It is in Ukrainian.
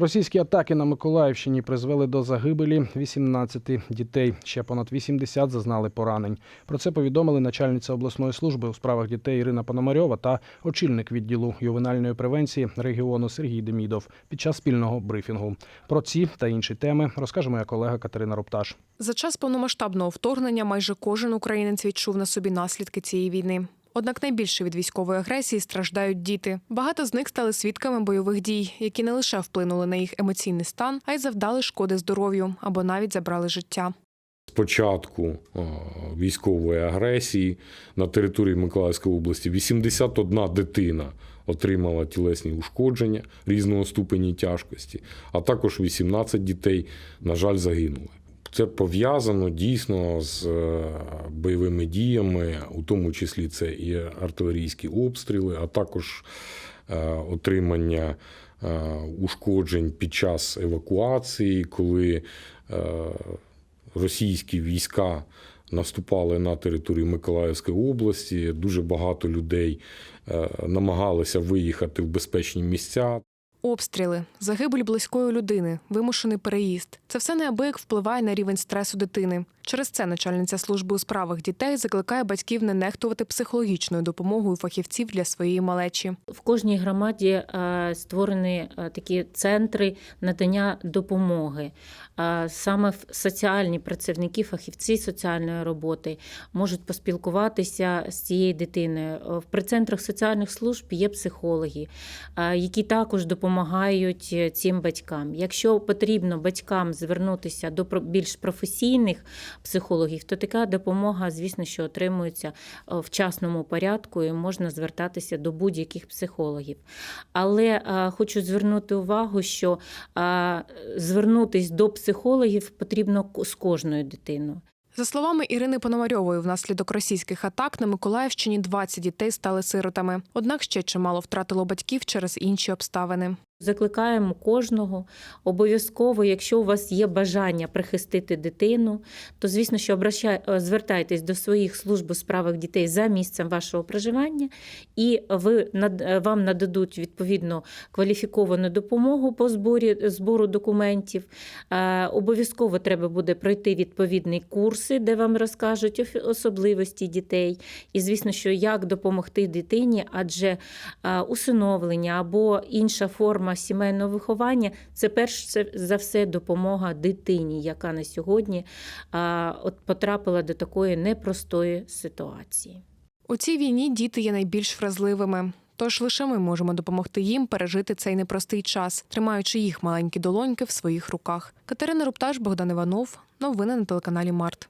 Російські атаки на Миколаївщині призвели до загибелі 18 дітей. Ще понад 80 зазнали поранень. Про це повідомили начальниця обласної служби у справах дітей Ірина Пономарьова та очільник відділу ювенальної превенції регіону Сергій Демідов під час спільного брифінгу. Про ці та інші теми розкаже моя колега Катерина Рупташ. За час повномасштабного вторгнення майже кожен українець відчув на собі наслідки цієї війни. Однак найбільше від військової агресії страждають діти. Багато з них стали свідками бойових дій, які не лише вплинули на їх емоційний стан, а й завдали шкоди здоров'ю або навіть забрали життя. З початку е, військової агресії на території Миколаївської області 81 дитина отримала тілесні ушкодження різного ступені тяжкості, а також 18 дітей, на жаль, загинули. Це пов'язано дійсно з е, бойовими діями, у тому числі це і артилерійські обстріли, а також е, отримання е, ушкоджень під час евакуації, коли російські війська наступали на територію Миколаївської області. Дуже багато людей намагалися виїхати в безпечні місця. Обстріли, загибель близької людини, вимушений переїзд це все неабияк впливає на рівень стресу дитини. Через це начальниця служби у справах дітей закликає батьків не нехтувати психологічною допомогою фахівців для своєї малечі. В кожній громаді е, створені е, такі центри надання допомоги. Е, Саме соціальні працівники, фахівці соціальної роботи можуть поспілкуватися з цією дитиною. В прицентрах соціальних служб є психологи, які також допомагають цим батькам. Якщо потрібно батькам звернутися до більш професійних психологів, то така допомога, звісно, що отримується е, в частному порядку і можна звертатися до будь-яких психологів. Але е, хочу звернути увагу, що е, звернутись до психологів потрібно з кожною дитиною. За словами Ірини Пономарьової, внаслідок російських атак на Миколаївщині 20 дітей стали сиротами. Однак ще чимало втратило батьків через інші обставини. Закликаємо кожного обов'язково, якщо у вас є бажання прихистити дитину, то звісно, що обращай, е, звертайтесь до своїх служб у справах дітей за місцем вашого проживання, і ви е, вам нададуть відповідно кваліфіковану допомогу по зборі збору документів. Е, Обов'язково треба буде пройти відповідні курси, де вам розкажуть особливості дітей. І звісно, що як допомогти дитині, адже усиновлення або інша форма сімейного виховання це перш за все допомога дитині, яка на сьогодні от потрапила до такої непростої ситуації. У цій війні діти є найбільш вразливими. Тож лише ми можемо допомогти їм пережити цей непростий час, тримаючи їх маленькі долоньки в своїх руках. Катерина Рупташ, Богдан Іванов. Новини на телеканалі Март.